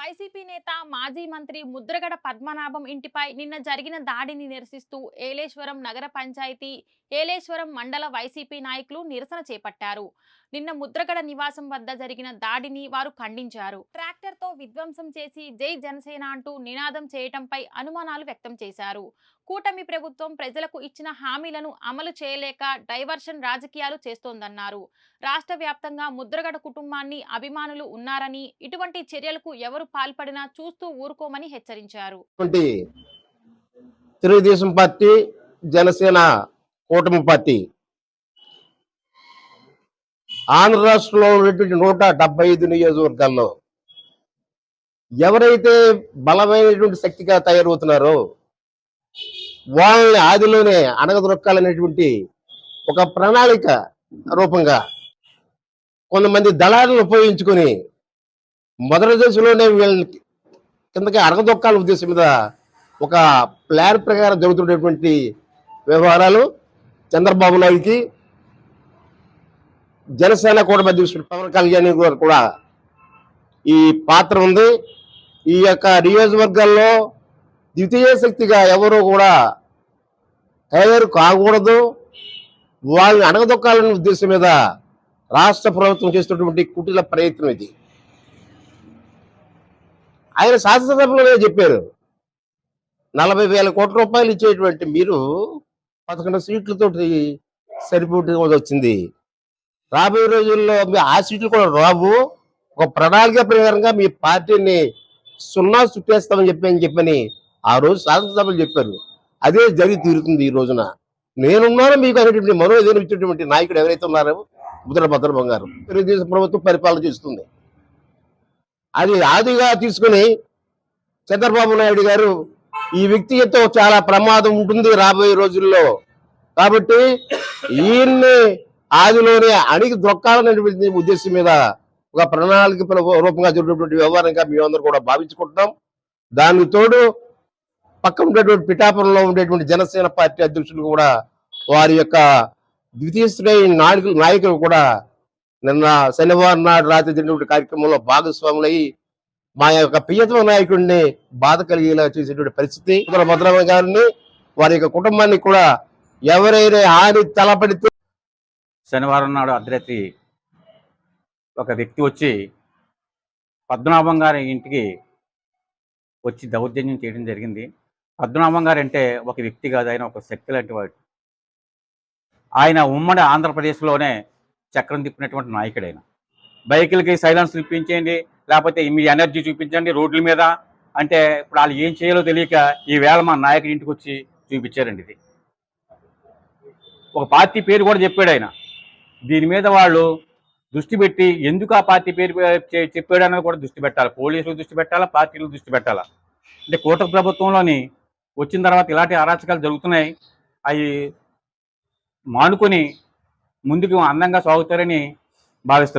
YCP నేత మాజీ మంత్రి ముద్రగడ పద్మనాభం ఇంటిపై నిన్న జరిగిన దాడిని నిరసిస్తూ ఏలేశ్వరం నగర పంచాయతీ ఏలేశ్వరం మండల వైసీపీ నాయకులు నిరసన చేపట్టారు. నిన్న ముద్రగడ నివాసం వద్ద జరిగిన దాడిని వారు ఖండించారు. ట్రాక్టర్తో విధ్వంసం చేసి జై జనసేన అంటూ నినాదం చేయటంపై అనుమానాలు వ్యక్తం చేశారు. కూటమి ప్రభుత్వం ప్రజలకు ఇచ్చిన హామీలను అమలు చేయలేక డైవర్షన్ రాజకీయాలు చేస్తోందన్నారు. రాష్ట్ర వ్యాప్తంగా ముద్రగడ కుటుంబాన్ని అభిమానులు ఉన్నారని ఇటువంటి చర్యలకు ఎవరు పాల్పడినా చూస్తూ ఊరుకోమని హెచ్చరించారు. తెలుగుదేశం పార్టీ జనసేన కూటమి పార్టీ ఆంధ్ర రాష్ట్రంలో ఉన్నటువంటి నూట డెబ్బై ఐదు నియోజకవర్గాల్లో ఎవరైతే బలమైనటువంటి శక్తిగా తయారవుతున్నారో వాళ్ళని ఆదిలోనే అణగదొక్కాలనేటువంటి ఒక ప్రణాళిక రూపంగా కొంతమంది దళాలను ఉపయోగించుకొని మొదటి దశలోనే వీళ్ళని కిందకి అరగదొక్కాల ఉద్దేశం మీద ఒక ప్లాన్ ప్రకారం జరుగుతున్నటువంటి వ్యవహారాలు. చంద్రబాబు నాయుడికి జనసేన కూడా అధ్యక్షుడు పవన్ కళ్యాణ్ గారు కూడా ఈ పాత్ర ఉంది. ఈ యొక్క నియోజకవర్గాల్లో ద్వితీయ శక్తిగా ఎవరు కూడా తయారు కాకూడదు. వాళ్ళని అడగదొక్కాలనే ఉద్దేశం మీద రాష్ట్ర ప్రభుత్వం చేస్తున్నటువంటి కుటిల ప్రయత్నం ఇది. ఆయన శాసనసభలోనే చెప్పారు. నలభై వేల కోట్ల రూపాయలు ఇచ్చేటువంటి మీరు పదకొండు సీట్లతోటి సరిపోటు వచ్చింది. రాబోయే రోజుల్లో మీ ఆ సీట్లు కూడా రావు. ఒక ప్రణాళిక ప్రకారంగా మీ పార్టీని సున్నా చుట్టేస్తామని చెప్పి అని చెప్పని ఆ రోజు శాసనసభలు చెప్పారు. అదే జరిగి తీరుతుంది ఈ రోజున. నేనున్నాను మీకు అనేటువంటి ఏదైనా ఇచ్చేటువంటి నాయకుడు ఎవరైతే ఉన్నారో ముద్ర భద్రభంగారు తెలుగుదేశం ప్రభుత్వం పరిపాలన చేస్తుంది. అది ఆదిగా తీసుకుని చంద్రబాబు నాయుడు గారు ఈ వ్యక్తితో చాలా ప్రమాదం ఉంటుంది రాబోయే రోజుల్లో. కాబట్టి ఈయన్ని ఆదిలోనే అడిగి దొక్కాలనేటువంటి ఉద్దేశం మీద ఒక ప్రణాళిక రూపంగా జరిగినటువంటి వ్యవహారంగా మేమందరూ కూడా భావించుకుంటున్నాం. దానికి తోడు పక్కన ఉండేటువంటి పిఠాపురంలో ఉండేటువంటి జనసేన పార్టీ అధ్యక్షులు కూడా వారి యొక్క ద్వితీయ శ్రేణి నాయకులు నాయకులు కూడా నిన్న శనివారం నాడు రాత్రి జరిగినటువంటి కార్యక్రమంలో భాగస్వాములయ్యి మా యొక్క ప్రియతమ నాయకుడిని బాధ కలిగేలా చేసేటువంటి పరిస్థితి. ఉత్తర భద్రమ్మ గారిని వారి యొక్క కుటుంబాన్ని కూడా ఎవరైనా హాని తలపడితే శనివారం నాడు అర్ధరాత్రి ఒక వ్యక్తి వచ్చి పద్మనాభం గారి ఇంటికి వచ్చి దౌర్జన్యం చేయడం జరిగింది. పద్మనాభం గారు అంటే ఒక వ్యక్తి కాదు ఆయన ఒక శక్తి లాంటి వాడు. ఆయన ఉమ్మడి ఆంధ్రప్రదేశ్లోనే చక్రం తిప్పినటువంటి నాయకుడైన. బైకులకి సైలెన్స్ ఇప్పించేయండి లేకపోతే మీ ఎనర్జీ చూపించండి రోడ్ల మీద. అంటే ఇప్పుడు వాళ్ళు ఏం చేయాలో తెలియక ఈ వేళ మా నాయకుడి ఇంటికి వచ్చి చూపించారండి ఇది. ఒక పార్టీ పేరు కూడా చెప్పాడు ఆయన. దీని మీద వాళ్ళు దృష్టి పెట్టి ఎందుకు ఆ పార్టీ పేరు చెప్పాడు అన్నది కూడా దృష్టి పెట్టాలి. పోలీసులు దృష్టి పెట్టాలా పార్టీలు దృష్టి పెట్టాలా? అంటే కూటమి ప్రభుత్వంలోని వచ్చిన తర్వాత ఇలాంటి అరాచకాలు జరుగుతున్నాయి. అవి మానుకొని ముందుకు అందంగా సాగుతారని భావిస్తున్నాం.